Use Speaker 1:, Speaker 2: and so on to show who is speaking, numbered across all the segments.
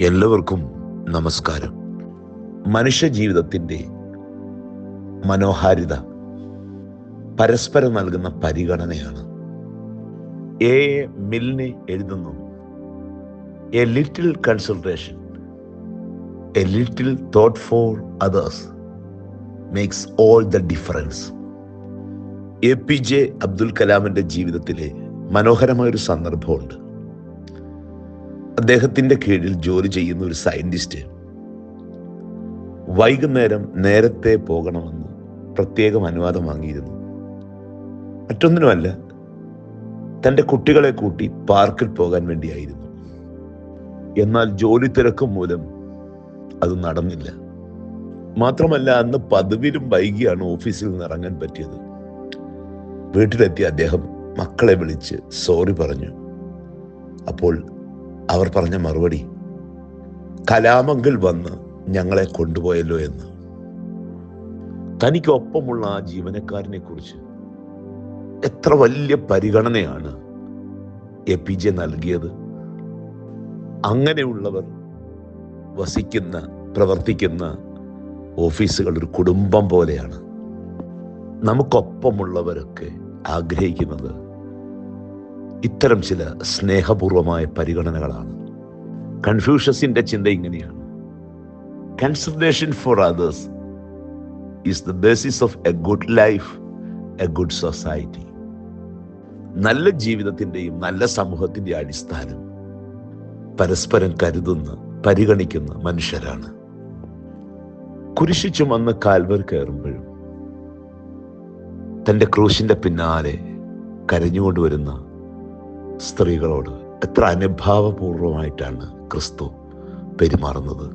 Speaker 1: എല്ലാവർക്കും നമസ്കാരം. മനുഷ്യ ജീവിതത്തിന്റെ മനോഹാരിത പരസ്പരം നൽകുന്ന പരിഗണനയാണ്. എ മിൽനെ എഴുതുന്നു. A little consultation a little thought for others makes all the difference A P J Abdul കലാമിന്റെ ജീവിതത്തിലെ മനോഹരമായൊരു സന്ദർഭമുണ്ട്. അദ്ദേഹത്തിന്റെ കീഴിൽ ജോലി ചെയ്യുന്ന ഒരു സയന്റിസ്റ്റ്. വൈകുന്നേരം നേരത്തെ പോകണമെന്ന് പ്രത്യേകം അനുവാദം വാങ്ങിയിരുന്നു. മറ്റൊന്നിനുമല്ല തന്റെ കുട്ടികളെ കൂട്ടി പാർക്കിൽ പോകാൻ വേണ്ടിയായിരുന്നു. എന്നാൽ ജോലി തിരക്കും മൂലം അത് നടന്നില്ല. മാത്രമല്ല അന്ന് പതിവിലും വൈകിയാണ് ഓഫീസിൽ നിന്ന് ഇറങ്ങാൻ പറ്റിയത്. വീട്ടിലെത്തിയ അദ്ദേഹം മക്കളെ വിളിച്ച് സോറി പറഞ്ഞു. അപ്പോൾ അവർ പറഞ്ഞ മറുപടി കലാമങ്കിൽ വന്ന് ഞങ്ങളെ കൊണ്ടുപോയല്ലോ എന്ന്. തനിക്കൊപ്പമുള്ള ആ ജീവനക്കാരനെ കുറിച്ച് എത്ര വലിയ പരിഗണനയാണ് എ പി ജെ നൽകിയത്. അങ്ങനെയുള്ളവർ വസിക്കുന്ന പ്രവർത്തിക്കുന്ന ഓഫീസുകൾ ഒരു കുടുംബം പോലെയാണ്. നമുക്കൊപ്പമുള്ളവരൊക്കെ ആഗ്രഹിക്കുന്നത് ഇത്തരം ചില സ്നേഹപൂർവമായ പരിഗണനകളാണ്. കൺഫ്യൂഷ്യസിന്റെ ചിന്ത ഇങ്ങനെയാണ്. Consideration for others is the basis of a good life a good society നല്ല ജീവിതത്തിന്റെയും നല്ല സമൂഹത്തിന്റെ അടിസ്ഥാനം പരസ്പരം കരുതുന്ന പരിഗണിക്കുന്ന മനുഷ്യരാണ്. കുരിശു ചുമന്ന് കാൽവർ കയറുമ്പോഴും തന്റെ ക്രൂശിന്റെ പിന്നാലെ കരഞ്ഞുകൊണ്ട് വരുന്ന സ്ത്രീകളോട് എത്ര അനുഭാവപൂർവമായിട്ടാണ് ക്രിസ്തു പെരുമാറുന്നത്?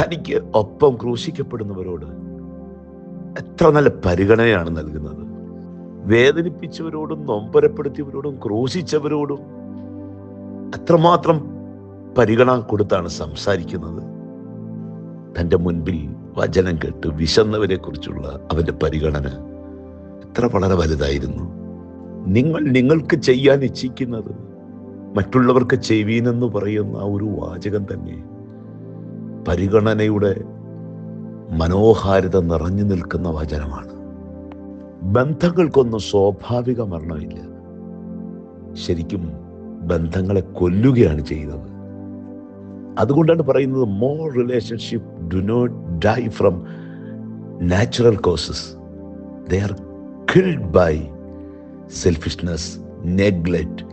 Speaker 1: തനിക്ക് ഒപ്പം ക്രൂശിക്കപ്പെടുന്നവരോട് എത്ര നല്ല പരിഗണനയാണ് നൽകുന്നത്? വേദനിപ്പിച്ചവരോടും നൊമ്പരപ്പെടുത്തിയവരോടും ക്രൂശിച്ചവരോടും അത്രമാത്രം പരിഗണന കൊടുത്താണ് സംസാരിക്കുന്നത്? തന്റെ മുൻപിൽ വചനം കേട്ട് വിശന്നവരെ കുറിച്ചുള്ള അവന്റെ പരിഗണന എത്ര വളരെ വലുതായിരുന്നു. നിങ്ങൾ നിങ്ങൾക്ക് ചെയ്യാൻ ഇച്ഛിക്കുന്നത് മറ്റുള്ളവർക്ക് ചെയ്യുവീനെന്ന് പറയുന്ന ആ ഒരു വാചകം തന്നെ. പരിഗണനയുടെ മനോഹാരിത നിറഞ്ഞു നിൽക്കുന്ന വചനമാണ്. ബന്ധങ്ങൾക്കൊന്നും സ്വാഭാവിക മരണമില്ല. ശരിക്കും ബന്ധങ്ങളെ കൊല്ലുകയാണ് ചെയ്യുന്നത്. അതുകൊണ്ടാണ് പറയുന്നത് more relationship do not die from natural causes they are killed by selfishness neglect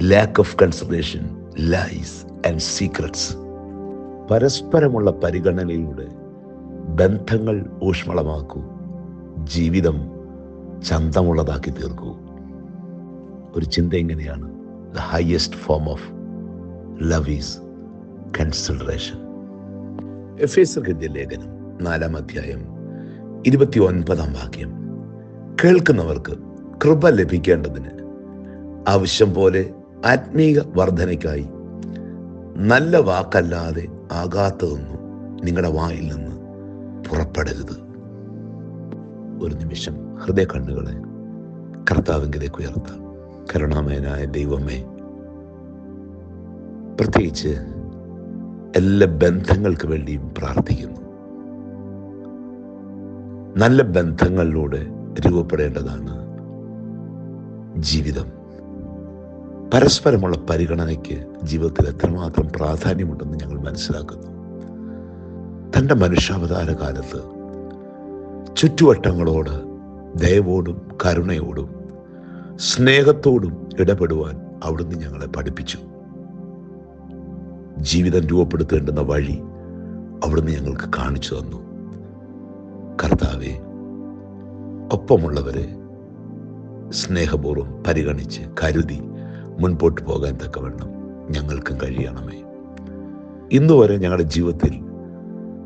Speaker 1: lack of consideration lies and secrets പരസ്പരമുള്ള പരിഗണനയിലൂടെ ബന്ധങ്ങൾ ഊഷ്മളമാക്കൂ. ജീവിതം ചന്തമുള്ളതാക്കി തീർക്കൂ. ഒരു ചിന്ത എങ്ങനെയാണ്? The highest form of love is consideration F S ലേഖനം നാലാം അധ്യായം ഇരുപത്തി ഒൻപതാം വാക്യം. കേൾക്കുന്നവർക്ക് കൃപ ലഭിക്കേണ്ടതിന് ആവശ്യം പോലെ ആത്മീക വർധനയ്ക്കായി നല്ല വാക്കല്ലാതെ ആകാത്തതൊന്നും നിങ്ങളുടെ വായിൽ നിന്ന് പുറപ്പെടരുത്. ഒരു നിമിഷം ഹൃദയ കണ്ണുകളെ കർത്താവിങ്കിലേക്ക് ഉയർത്താം. കരുണാമയനായ ദൈവമേ പ്രത്യേകിച്ച് എല്ലാ ബന്ധങ്ങൾക്ക് വേണ്ടിയും പ്രാർത്ഥിക്കുന്നു. നല്ല ബന്ധങ്ങളിലൂടെ രൂപപ്പെടേണ്ടതാണ് ജീവിതം. പരസ്പരമുള്ള പരിഗണനയ്ക്ക് ജീവിതത്തിൽ എത്രമാത്രം പ്രാധാന്യമുണ്ടെന്ന് ഞങ്ങൾ മനസ്സിലാക്കുന്നു. തന്റെ മനുഷ്യാവതാര കാലത്ത് ചുറ്റുവട്ടങ്ങളോട് ദയവോടും കരുണയോടും സ്നേഹത്തോടും ഇടപെടുവാൻ അവിടുന്ന് ഞങ്ങളെ പഠിപ്പിച്ചു. ജീവിതം രൂപപ്പെടുത്തേണ്ടുന്ന വഴി അവിടുന്ന് ഞങ്ങൾക്ക് കാണിച്ചു തന്നു. കർത്താവെ ഒപ്പമുള്ളവരെ സ്നേഹപൂർവം പരിഗണിച്ച് കരുതി മുൻപോട്ട് പോകാൻ തക്കവണ്ണം ഞങ്ങൾക്കും കഴിയണമേ. ഇന്നു വരെ ഞങ്ങളുടെ ജീവിതത്തിൽ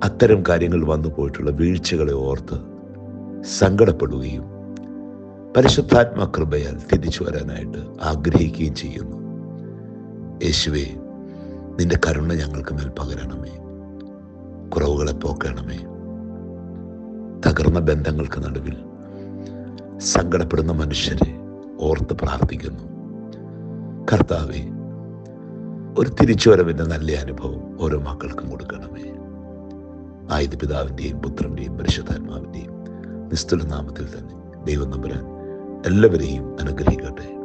Speaker 1: അത്തരം കാര്യങ്ങൾ വന്നു പോയിട്ടുള്ള വീഴ്ചകളെ ഓർത്ത് സങ്കടപ്പെടുകയും പരിശുദ്ധാത്മ കൃപയാൽ തിരിച്ചു വരാനായിട്ട് ആഗ്രഹിക്കുകയും ചെയ്യുന്നു. യേശുവേ നിന്റെ കരുണ ഞങ്ങൾക്ക് മേൽ പകരണമേ. കുറവുകളെ പോക്കണമേ. തകർന്ന ബന്ധങ്ങൾക്ക് നടുവിൽ സങ്കടപ്പെടുന്ന മനുഷ്യരെ ഓർത്ത് പ്രാർത്ഥിക്കുന്നു. കർത്താവെ ഒരു തിരിച്ചുവരവിന്റെ നല്ല അനുഭവം ഓരോ മക്കൾക്കും കൊടുക്കണമേ. ആയത് പിതാവിന്റെയും പുത്രന്റെയും പരിശുദ്ധാത്മാവിന്റെയും നിസ്തുല നാമത്തിൽ തന്നെ ദൈവം നമ്പുരാൻ എല്ലാവരെയും അനുഗ്രഹിക്കട്ടെ.